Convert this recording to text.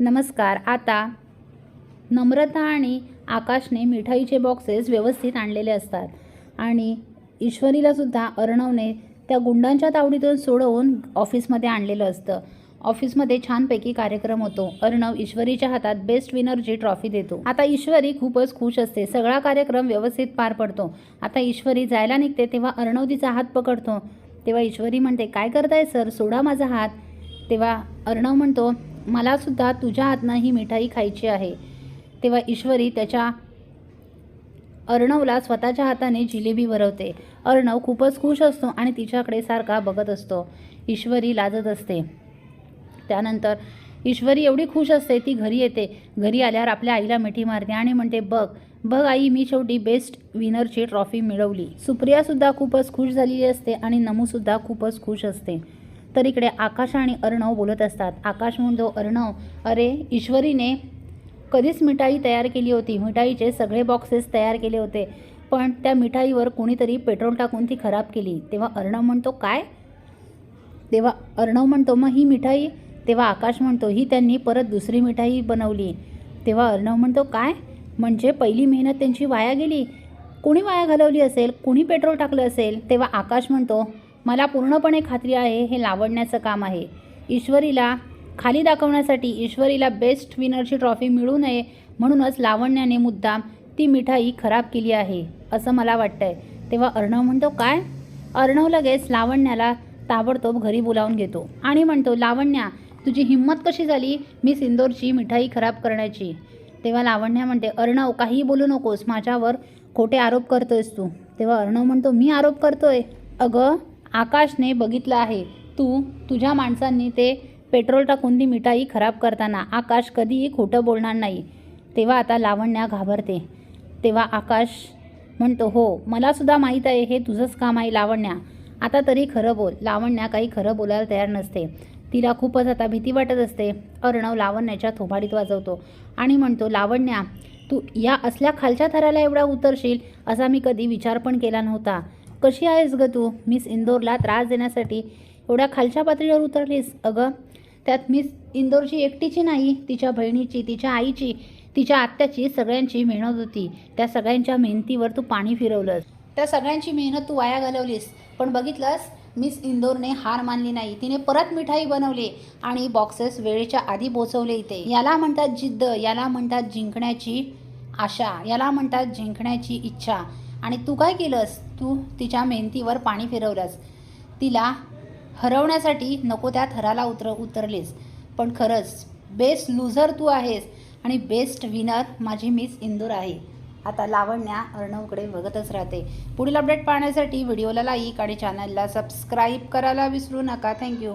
नमस्कार. आता नम्रता आणि आकाशने मिठाईचे बॉक्सेस व्यवस्थित आणलेले असतात आणि ईश्वरीलासुद्धा अर्णवने त्या गुंडांच्या तावडीतून सोडवून ऑफिसमध्ये आणलेलं असतं. ऑफिसमध्ये छानपैकी कार्यक्रम होतो. अर्णव ईश्वरीच्या हातात बेस्ट विनरची ट्रॉफी देतो. आता ईश्वरी खूपच खुश असते. सगळा कार्यक्रम व्यवस्थित पार पडतो. आता ईश्वरी जायला निघते तेव्हा अर्णव तिचा हात पकडतो. तेव्हा ईश्वरी म्हणते काय करताय सर? सोडा माझा हात. तेव्हा अर्णव म्हणतो मलासुद्धा तुझ्या हातनं ही मिठाई खायची आहे. तेव्हा ईश्वरी त्याच्या अर्णवला स्वतःच्या हाताने जिलेबी भरवते अर्णव खूपच खुश असतो आणि तिच्याकडे सारखा बघत असतो. ईश्वरी लाजत असते. त्यानंतर ईश्वरी एवढी खुश असते ती घरी येते. घरी आल्यावर आपल्या आईला मिठी मारते आणि म्हणते बघ बघ आई मी शेवटी बेस्ट विनरची ट्रॉफी मिळवली. सुप्रियासुद्धा खूपच खुश झालेली असते आणि नमूसुद्धा खूपच खुश असते. तर इकडे आकाश आणि अर्णव बोलत असतात. आकाश म्हणतो अर्णव अरे ईश्वरीने कधीच मिठाई तयार केली होती. मिठाईचे सगळे बॉक्सेस तयार केले होते. पण त्या मिठाईवर कोणीतरी पेट्रोल टाकून ती खराब केली. तेव्हा अर्णव म्हणतो काय? तेव्हा अर्णव म्हणतो मग ही मिठाई? तेव्हा आकाश म्हणतो ही त्यांनी परत दुसरी मिठाई बनवली. तेव्हा अर्णव म्हणतो काय? म्हणजे पहिली मेहनत त्यांची वाया गेली? कोणी वाया घालवली असेल? कोणी पेट्रोल टाकलं असेल? तेव्हा आकाश म्हणतो मला पूर्णपणे खात्री आहे हे लावण्याचं काम आहे. ईश्वरीला खाली दाखवण्यासाठी ईश्वरीला बेस्ट विनरची ट्रॉफी मिळू नये म्हणूनच लावण्याने मुद्दाम ती मिठाई खराब केली आहे असं मला वाटतंय. तेव्हा अर्णव म्हणतो काय? अर्णव लगेच लावण्याला ताबडतोब घरी बोलावून घेतो आणि म्हणतो लावण्या तुझी हिंमत कशी झाली मी सिंदोरची मिठाई खराब करण्याची? तेव्हा लावण्या म्हणते अर्णव काहीही बोलू नकोस माझ्यावर खोटे आरोप करतोयस तू. तेव्हा अर्णव म्हणतो मी आरोप करतोय? अगं आकाशने बघितलं आहे. तू तुझ्या माणसांनी ते पेट्रोल टाकून ती मिठाई खराब करताना आकाश कधीही खोटं बोलणार नाही. तेव्हा आता लावण्या घाबरते. तेव्हा आकाश म्हणतो हो मलासुद्धा माहीत आहे हे तुझंच काम आहे लावण्या. आता तरी खरं बोल. लावण्या काही खरं बोलायला तयार नसते. तिला खूपच आता भीती वाटत असते. अर्णव लावण्याच्या थोबाडीत वाजवतो आणि म्हणतो लावण्या तू या असल्या खालच्या थराला एवढा उतरशील? असा मी कधी विचार पण केला नव्हता. कशी आहेस ग तू? मिस इंदोरला त्रास देण्यासाठी एवढ्या खालच्या पातळीवर उतरलीस. अगं त्यात मिस इंदोरची एकटीची नाही तिच्या बहिणीची तिच्या आईची तिच्या आत्याची सगळ्यांची मेहनत होती. त्या सगळ्यांच्या मेहनतीवर तू पाणी फिरवलंस. त्या सगळ्यांची मेहनत तू वाया घालवलीस. पण बघितलंस मिस इंदोरने हार मानली नाही. तिने परत मिठाई बनवली आणि बॉक्सेस वेळेच्या आधी पोचवले इथे. याला म्हणतात जिद्द याला म्हणतात जिंकण्याची आशा याला म्हणतात जिंकण्याची इच्छा. आणि तू काय केलंस? तू तिच्या मेहनतीवर पाणी फिरवलंस. तिला हरवण्यासाठी नको त्या थराला उतर उतरलीस. पण खरंच बेस्ट लूझर तू आहेस आणि बेस्ट विनर माझी मिस इंदूर आहे. आता लावण्या अर्णवकडे बघतच राहते. पुढील अपडेट पाहण्यासाठी व्हिडिओला लाईक आणि चॅनलला सबस्क्राईब करायला विसरू नका. थँक्यू